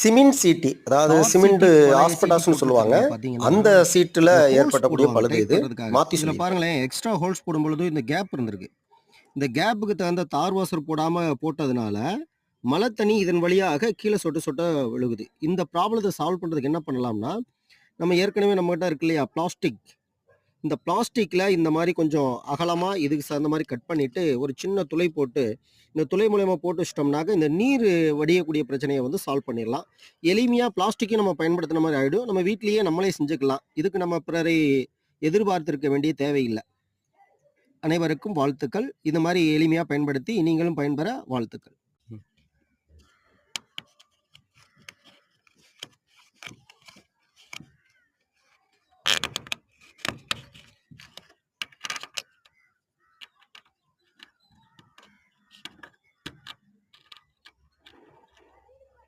Cement சீட்டி அதாவது cement சீட்டு சொல்லுவாங்க. அந்த சீட்டில் போடுவாங்க பழுது இது. மாற்றி சொல்லி பாருங்களேன் எக்ஸ்ட்ரா ஹோல்ஸ் போடும் பொழுது இந்த கேப் இருந்திருக்கு. இந்த கேப்புக்கு தகுந்த தார் வாசர் போடாம போட்டதுனால மழை தண்ணி இதன் வழியாக கீழே சொட்டு சொட்ட விழுகுது. இந்த ப்ராப்ளத்தை சால்வ் பண்றதுக்கு என்ன பண்ணலாம்னா நம்ம ஏற்கனவே நம்மகிட்ட இருக்கு இல்லையா பிளாஸ்டிக் இந்த பிளாஸ்டிக்கில் இந்த மாதிரி கொஞ்சம் அகலமாக இதுக்கு தகுந்த மாதிரி கட் பண்ணிவிட்டு ஒரு சின்ன துளை போட்டு இந்த துளை மூலயமா போட்டு வச்சிட்டோம்னாக்க இந்த நீர் வடியக்கூடிய பிரச்சனையை வந்து சால்வ் பண்ணிடலாம். எளிமையாக பிளாஸ்டிக்கையும் நம்ம பயன்படுத்தின மாதிரி ஆகிடும் நம்ம வீட்லேயே நம்மளே செஞ்சுக்கலாம். இதுக்கு நம்ம பிறரை எதிர்பார்த்திருக்க வேண்டிய தேவையில்லை. அனைவருக்கும் வாழ்த்துக்கள். இந்த மாதிரி எளிமையாக பயன்படுத்தி நீங்களும் பயன்பெற வாழ்த்துக்கள்.